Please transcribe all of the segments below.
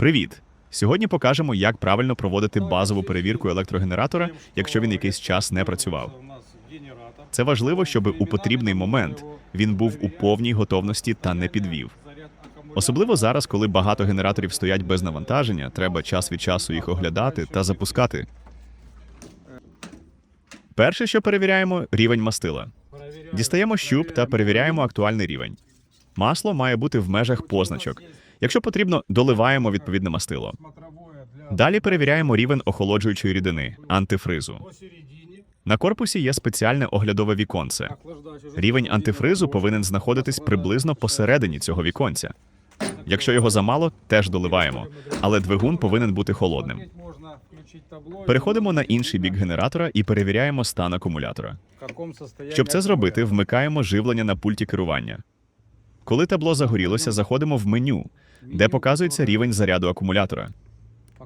Привіт! Сьогодні покажемо, як правильно проводити базову перевірку електрогенератора, якщо він якийсь час не працював. Це важливо, щоб у потрібний момент він був у повній готовності та не підвів. Особливо зараз, коли багато генераторів стоять без навантаження, треба час від часу їх оглядати та запускати. Перше, що перевіряємо, рівень мастила. Дістаємо щуп та перевіряємо актуальний рівень. Масло має бути в межах позначок. Якщо потрібно, доливаємо відповідне мастило. Далі перевіряємо рівень охолоджуючої рідини антифризу. На корпусі є спеціальне оглядове віконце. Рівень антифризу повинен знаходитись приблизно посередині цього віконця. Якщо його замало, теж доливаємо, але двигун повинен бути холодним. Переходимо на інший бік генератора і перевіряємо стан акумулятора. Щоб це зробити, вмикаємо живлення на пульті керування. Коли табло загорілося, заходимо в меню, де показується рівень заряду акумулятора.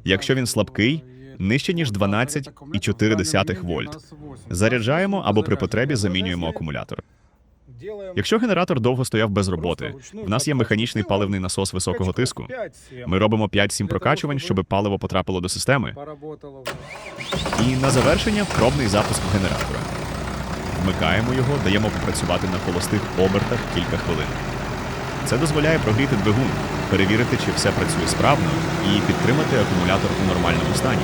Якщо він слабкий, нижче ніж 12,4 вольт. Заряджаємо або при потребі замінюємо акумулятор. Якщо генератор довго стояв без роботи, в нас є механічний паливний насос високого тиску. Ми робимо 5-7 прокачувань, щоб паливо потрапило до системи. І на завершення пробний запуск генератора. Вмикаємо його, даємо попрацювати на холостих обертах кілька хвилин. Це дозволяє прогріти двигун, перевірити, чи все працює справно, і підтримати акумулятор у нормальному стані.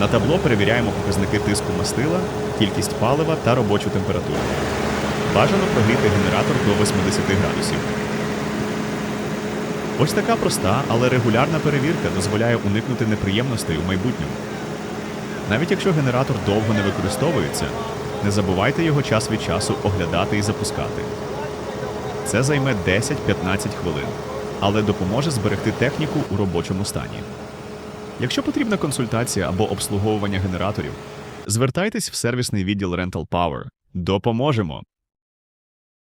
На табло перевіряємо показники тиску мастила, кількість палива та робочу температуру. Бажано прогріти генератор до 80 градусів. Ось така проста, але регулярна перевірка дозволяє уникнути неприємностей у майбутньому. Навіть якщо генератор довго не використовується, не забувайте його час від часу оглядати і запускати. Це займе 10-15 хвилин, але допоможе зберегти техніку у робочому стані. Якщо потрібна консультація або обслуговування генераторів, звертайтесь в сервісний відділ Rental Power. Допоможемо!